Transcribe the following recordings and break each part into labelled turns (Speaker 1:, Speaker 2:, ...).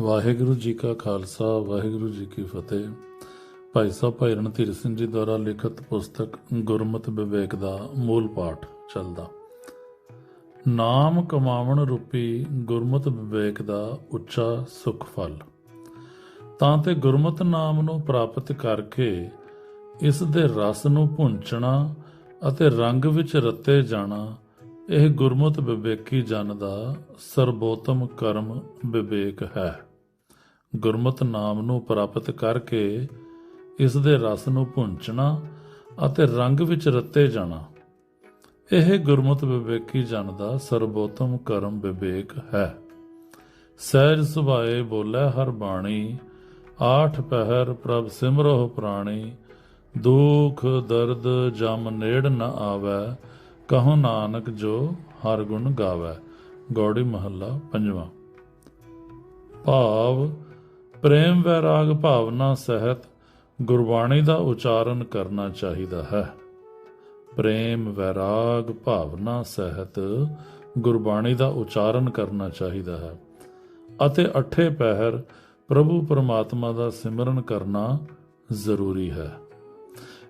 Speaker 1: ਵਾਹਿਗੁਰੂ ਜੀ ਕਾ ਖਾਲਸਾ, ਵਾਹਿਗੁਰੂ ਜੀ ਕੀ ਫਤਿਹ। ਭਾਈ ਸਾਹਿਬ, ਭਾਈ ਰਣਧੀਰ ਸਿੰਘ ਜੀ ਦੁਆਰਾ ਲਿਖਤ ਪੁਸਤਕ ਗੁਰਮਤਿ ਵਿਵੇਕ ਦਾ ਮੂਲ ਪਾਠ ਚੱਲਦਾ। ਨਾਮ ਕਮਾਵਣ ਰੂਪੀ ਗੁਰਮਤ ਵਿਵੇਕ ਦਾ ਉੱਚਾ ਸੁਖ ਫਲ। ਤਾਂ ਤੇ ਗੁਰਮਤਿ ਨਾਮ ਨੂੰ ਪ੍ਰਾਪਤ ਕਰਕੇ ਇਸ ਦੇ ਰਸ ਨੂੰ ਭੁੰਚਣਾ ਅਤੇ ਰੰਗ ਵਿੱਚ ਰੱਤੇ ਜਾਣਾ, ਇਹ ਗੁਰਮਤ ਵਿਵੇਕੀ ਜਨ ਦਾ ਸਰਬੋਤਮ ਕਰਮ ਵਿਵੇਕ ਹੈ। ਗੁਰਮਤ ਨਾਮ ਨੂੰ ਪ੍ਰਾਪਤ ਕਰਕੇ ਇਸ ਦੇ ਰਸ ਨੂੰ ਭੁੰਚਣਾ ਅਤੇ ਰੰਗ ਵਿੱਚ ਰੱਤੇ ਜਾਣਾ। ਇਹ ਗੁਰਮਤਿ ਵਿਵੇਕੀ ਜਨ ਦਾ ਸਰਬੋਤਮ ਕਰਮ ਵਿਵੇਕ ਹੈ। ਸਹਿਜ ਸੁਭਾਏ ਬੋਲੇ ਹਰ ਬਾਣੀ, ਆਠ ਪਹਿਰ ਪ੍ਰਭ ਸਿਮਰੋ ਪ੍ਰਾਣੀ, ਦੁਖ ਦਰਦ ਜਮ ਨੇੜ ਨ ਆਵੈ, ਕਹੋ ਨਾਨਕ ਜੋ ਹਰ ਗੁਣ ਗਾਵੈ। ਗੌੜੀ ਮਹੱਲਾ ਪੰਜਵਾਂ। ਭਾਵ ਪ੍ਰੇਮ ਵੈਰਾਗ ਭਾਵਨਾ ਸਹਿਤ ਗੁਰਬਾਣੀ ਦਾ ਉਚਾਰਨ ਕਰਨਾ ਚਾਹੀਦਾ ਹੈ। ਪ੍ਰੇਮ ਵੈਰਾਗ ਭਾਵਨਾ ਸਹਿਤ ਗੁਰਬਾਣੀ ਦਾ ਉਚਾਰਨ ਕਰਨਾ ਚਾਹੀਦਾ ਹੈ ਅਤੇ ਅਠੇ ਪਹਿਰ ਪ੍ਰਭੂ ਪਰਮਾਤਮਾ ਦਾ ਸਿਮਰਨ ਕਰਨਾ ਜ਼ਰੂਰੀ ਹੈ।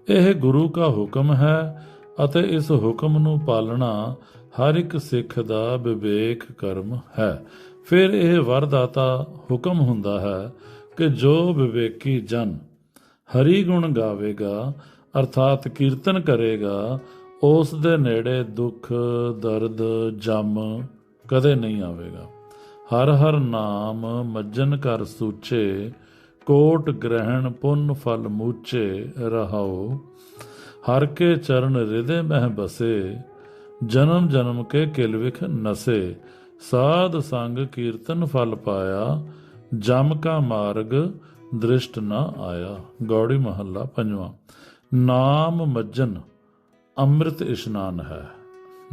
Speaker 1: ਇਹ ਗੁਰੂ ਦਾ ਹੁਕਮ ਹੈ ਅਤੇ ਇਸ ਹੁਕਮ ਨੂੰ ਪਾਲਣਾ ਹਰ ਇੱਕ ਸਿੱਖ ਦਾ ਵਿਵੇਕ ਕਰਮ ਹੈ। ਫਿਰ ਇਹ ਵਰਦਾਤਾ ਹੁਕਮ ਹੁੰਦਾ ਹੈ ਕਿ ਜੋ ਵਿਵੇਕੀ ਜਨ ਹਰੀ ਗੁਣ ਗਾਵੇਗਾ, ਅਰਥਾਤ ਕੀਰਤਨ ਕਰੇਗਾ, ਉਸ ਦੇ ਨੇੜੇ ਦੁੱਖ, ਦਰਦ, ਜਮ ਕਦੇ ਨਹੀਂ ਆਵੇਗਾ। ਹਰ ਹਰ ਨਾਮ ਮੱਜਨ ਕਰ ਸੂਚੇ, ਕੋਟ ਗ੍ਰਹਿਣ ਪੁੰਨ ਫਲ ਮੂਚੇ ਰਹਾਓ ਹਰ ਕੇ ਚਰਨ ਹਿਰਦੇ ਮਹਿ ਬਸੇ, ਜਨਮ ਜਨਮ ਕੇ ਕਿਲ ਵਿਖ ਨਸੇ। ਸਾਧ ਸੰਗ ਕੀਰਤਨ ਫਲ ਪਾਇਆ, ਜਮ ਕਾ ਮਾਰਗ ਦ੍ਰਿਸ਼ਟ ਨਾ ਆਇਆ। ਗੌੜੀ ਮਹੱਲਾ ਪੰਜਵਾਂ। ਨਾਮ ਮੱਜਨ ਅੰਮ੍ਰਿਤ ਇਸ਼ਨਾਨ ਹੈ।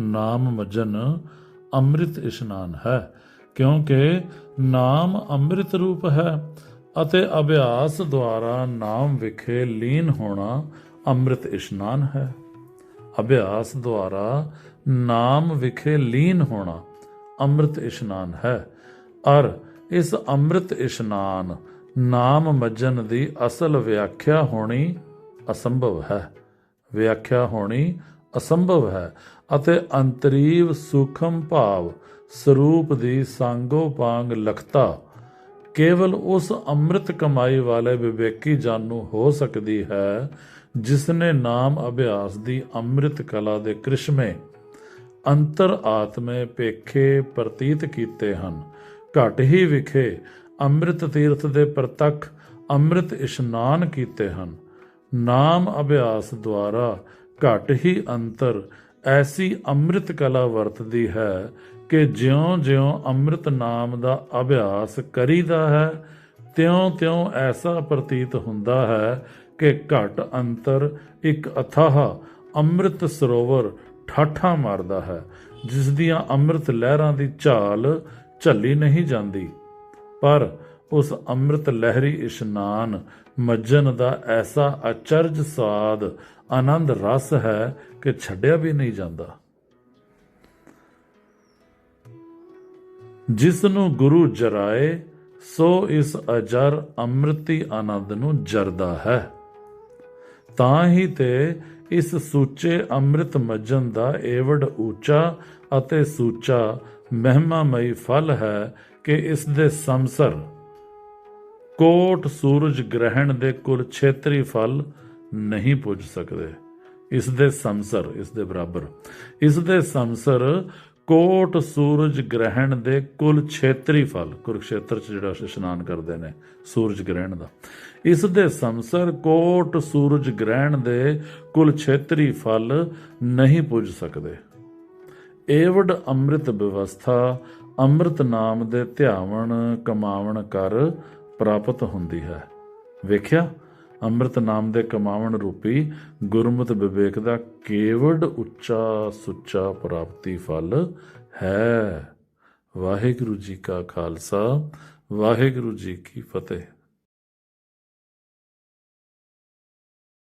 Speaker 1: ਨਾਮ ਮੱਜਨ ਅੰਮ੍ਰਿਤ ਇਸ਼ਨਾਨ ਹੈ, ਕਿਉਂਕਿ ਨਾਮ ਅੰਮ੍ਰਿਤ ਰੂਪ ਹੈ ਅਤੇ ਅਭਿਆਸ ਦੁਆਰਾ ਨਾਮ ਵਿਖੇ ਲੀਨ ਹੋਣਾ ਅੰਮ੍ਰਿਤ ਇਸ਼ਨਾਨ ਹੈ। ਅਭਿਆਸ ਦੁਆਰਾ ਨਾਮ ਵਿਖੇ ਲੀਨ ਹੋਣਾ ਅੰਮ੍ਰਿਤ ਇਸ਼ਨਾਨ ਹੈ। ਅਰ ਇਸ ਅੰਮ੍ਰਿਤ ਇਸ਼ਨਾਨ ਨਾਮ ਮੱਜਨ ਦੀ ਅਸਲ ਵਿਆਖਿਆ ਹੋਣੀ ਅਸੰਭਵ ਹੈ। ਵਿਆਖਿਆ ਹੋਣੀ ਅਸੰਭਵ ਹੈ ਅਤੇ ਅੰਤਰੀਵ ਸੂਖਮ ਭਾਵ ਸਰੂਪ ਦੀ ਸੰਗੋ ਪਾਂਗ ਲਖਤਾ ਕੇਵਲ ਉਸ ਅੰਮ੍ਰਿਤ ਕਮਾਈ ਵਾਲੇ ਵਿਵੇਕੀ ਜਾਨੂ ਹੋ ਸਕਦੀ ਹੈ ਜਿਸ ਨੇ ਨਾਮ ਅਭਿਆਸ ਦੀ ਅੰਮ੍ਰਿਤ ਕਲਾ ਦੇ ਕ੍ਰਿਸ਼ਮੇ ਅੰਤਰ ਆਤਮੇ ਪੇਖੇ ਪ੍ਰਤੀਤ ਕੀਤੇ ਹਨ। ਘਟ ਹੀ ਵਿਖੇ ਅੰਮ੍ਰਿਤ ਤੀਰਥ ਦੇ ਪ੍ਰਤੱਖ ਅੰਮ੍ਰਿਤ ਇਸ਼ਨਾਨ ਕੀਤੇ ਹਨ। ਨਾਮ ਅਭਿਆਸ ਦੁਆਰਾ ਘਟ ਹੀ ਅੰਤਰ ਐਸੀ ਅੰਮ੍ਰਿਤ ਕਲਾ ਵਰਤਦੀ ਹੈ ਕਿ ਜਿਉਂ-ਜਿਉਂ ਅੰਮ੍ਰਿਤ ਨਾਮ ਦਾ ਅਭਿਆਸ ਕਰੀਦਾ ਹੈ, ਤਿਉਂ-ਤਿਉਂ ਐਸਾ ਪ੍ਰਤੀਤ ਹੁੰਦਾ ਹੈ ਕਿ ਘਟ ਅੰਤਰ ਇੱਕ ਅਥਾਹ ਅੰਮ੍ਰਿਤ ਸਰੋਵਰ ਠਾਠਾ ਮਾਰਦਾ ਹੈ, ਜਿਸ ਦੀਆਂ ਅੰਮ੍ਰਿਤ ਲਹਿਰਾਂ ਦੀ ਝਾਲ ਝੱਲੀ ਨਹੀਂ ਜਾਂਦੀ। ਪਰ ਉਸ ਅੰਮ੍ਰਿਤ ਲਹਿਰੀ ਇਸ਼ਨਾਨ ਮੱਜਨ ਦਾ ਐਸਾ ਅਚਰਜ ਸਾਦ ਆਨੰਦ ਰਸ ਹੈ ਕਿ ਛੱਡਿਆ ਵੀ ਨਹੀਂ ਜਾਂਦਾ। ਜਿਸ ਨੂੰ ਗੁਰੂ ਜਰਾਏ, ਸੋ ਇਸ ਅਜਰ ਅੰਮ੍ਰਿਤੀ ਆਨੰਦ ਨੂੰ ਜਰਦਾ ਹੈ। ਤਾਂ ਹੀ ਤੇ ਇਸ ਸੂਚੇ ਅੰਮ੍ਰਿਤ ਮੱਜਨ ਦਾ ਏਵੜ ਉੱਚਾ ਅਤੇ ਸੂਚਾ ਮਹਿਮਾਮਈ ਫਲ ਹੈ ਕਿ ਇਸ ਦੇ ਸੰਸਰ। ਕੋਟ ਸੂਰਜ ਗ੍ਰਹਿਣ ਦੇ ਕੁਲ ਛੇਤਰੀ ਫਲ ਨਹੀਂ ਪੁੱਜ ਸਕਦੇ। ਇਸ ਦੇ ਸੰਸਰ, ਇਸ ਦੇ ਬਰਾਬਰ। ਇਸ ਦੇ ਸੰਸਰ ਕੋਟ ਸੂਰਜ ਗ੍ਰਹਿਣ ਦੇ ਕੁਲ ਛੇਤਰੀ ਫਲ, ਕੁਰਕਸ਼ੇਤਰ ਚ ਜਿਹੜਾ ਇਸ਼ਨਾਨ ਕਰਦੇ ਨੇ, ਸੂਰਜ ਗ੍ਰਹਿਣ ਦਾ। ਇਸ ਦੇ ਸੰਸਰ ਕੋਟ ਸੂਰਜ ਗ੍ਰਹਿਣ ਦੇ ਕੁਲ ਛੇਤਰੀ ਫਲ ਨਹੀਂ ਪੁੱਜ ਸਕਦੇ। ਏਵਡ ਅੰਮ੍ਰਿਤ ਵਿਵਸਥਾ, ਅੰਮ੍ਰਿਤ ਨਾਮ ਦੇ ਧਿਆਵਣ ਕਮਾਵਣ ਕਰ ਪ੍ਰਾਪਤ ਹੁੰਦੀ ਹੈ। ਵੇਖਿਆ? ਅੰਮ੍ਰਿਤ ਨਾਮ ਦੇ ਕਮਾਵਣ ਰੂਪੀ ਗੁਰਮਤਿ ਵਿਵੇਕ ਦਾ ਕੇਵਡ ਉੱਚਾ ਸੁੱਚਾ ਪ੍ਰਾਪਤੀ ਫਲ ਹੈ। ਵਾਹਿਗੁਰੂ ਜੀ ਕਾ ਖਾਲਸਾ, ਵਾਹਿਗੁਰੂ ਜੀ ਕੀ ਫਤਿਹ।